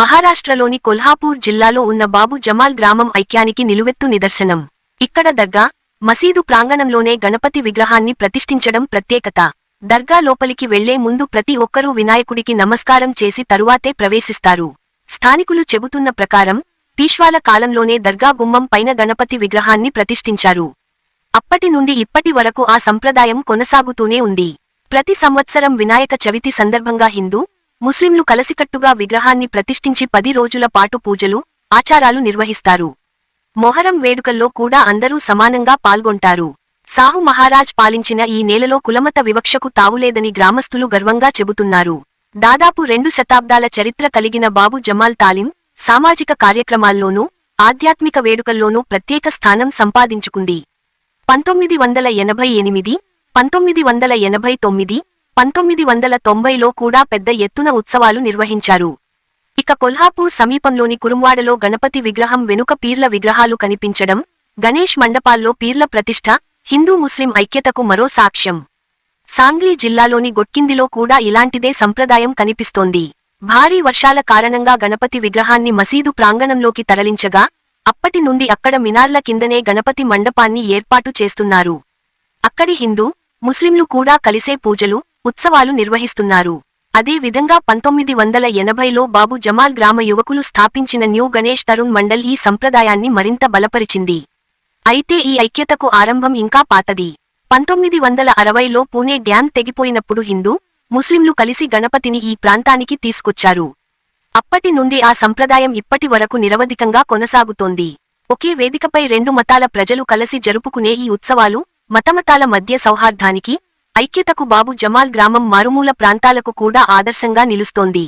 మహారాష్ట్రలోని కొల్హాపూర్ జిల్లాలో ఉన్న బాబు జమాల్ గ్రామం ఐక్యానికి నిలువెత్తు నిదర్శనం. ఇక్కడ దర్గా మసీదు ప్రాంగణంలోనే గణపతి విగ్రహాన్ని ప్రతిష్ఠించడం ప్రత్యేకత. దర్గా లోపలికి వెళ్ళే ముందు ప్రతి ఒక్కరూ వినాయకుడికి నమస్కారం చేసి తరువాతే ప్రవేశిస్తారు. స్థానికులు చెబుతున్న ప్రకారం పీష్వాల కాలంలోనే దర్గా గుమ్మం పైన గణపతి విగ్రహాన్ని ప్రతిష్ఠించారు. అప్పటి నుండి ఇప్పటి వరకు ఆ సంప్రదాయం కొనసాగుతూనే ఉంది. ప్రతి సంవత్సరం వినాయక చవితి సందర్భంగా హిందూ ముస్లింలు కలసికట్టుగా విగ్రహాన్ని ప్రతిష్ఠించి పది రోజుల పాటు పూజలు ఆచారాలు నిర్వహిస్తారు. మొహరం వేడుకల్లో కూడా అందరూ సమానంగా పాల్గొంటారు. సాహు మహారాజ్ పాలించిన ఈ నేలలో కులమత వివక్షకు తావులేదని గ్రామస్తులు గర్వంగా చెబుతున్నారు. దాదాపు రెండు శతాబ్దాల చరిత్ర కలిగిన బాబు జమాల్ తాలిం సామాజిక కార్యక్రమాల్లోనూ ఆధ్యాత్మిక వేడుకల్లోనూ ప్రత్యేక స్థానం సంపాదించుకుంది. పంతొమ్మిది వందల ఎనభై ఎనిమిది పంతొమ్మిది వందల ఎనభై తొమ్మిది పంతొమ్మిది వందల తొంభైలో కూడా పెద్ద ఎత్తున ఉత్సవాలు నిర్వహించారు. ఇక కొల్హాపూర్ సమీపంలోని కురుంవాడలో గణపతి విగ్రహం వెనుక పీర్ల విగ్రహాలు కనిపించడం గణేష్ మండపాల్లో పీర్ల ప్రతిష్ఠ హిందూ ముస్లిం ఐక్యతకు మరో సాక్ష్యం. సాంగ్లీ జిల్లాలోని గొట్కిందిలో కూడా ఇలాంటిదే సంప్రదాయం కనిపిస్తోంది. భారీ వర్షాల కారణంగా గణపతి విగ్రహాన్ని మసీదు ప్రాంగణంలోకి తరలించగా అప్పటి నుండి అక్కడ మినార్ల కిందనే గణపతి మండపాన్ని ఏర్పాటు చేస్తున్నారు. అక్కడి హిందూ ముస్లింలు కూడా కలిసే పూజలు ఉత్సవాలు నిర్వహిస్తున్నారు. అదే విధంగా పంతొమ్మిది వందల ఎనభైలో బాబు జమాల్ గ్రామ యువకులు స్థాపించిన న్యూ గణేష్ తరుణ్ మండల్ ఈ సంప్రదాయాన్ని మరింత బలపరిచింది. అయితే ఈ ఐక్యతకు ఆరంభం ఇంకా పాతది. పంతొమ్మిది వందల అరవైలో పూణే డ్యాం తెగిపోయినప్పుడు హిందూ ముస్లింలు కలిసి గణపతిని ఈ ప్రాంతానికి తీసుకొచ్చారు. అప్పటి నుండి ఆ సంప్రదాయం ఇప్పటి వరకు నిరవధికంగా కొనసాగుతోంది. ఒకే వేదికపై రెండు మతాల ప్రజలు కలిసి జరుపుకునే ఈ ఉత్సవాలు మతమతాల మధ్య సౌహార్దానికి ఐక్యతకు బాబు జమాల్ గ్రామం మారుమూల ప్రాంతాలకు కూడా ఆదర్శంగా నిలుస్తోంది.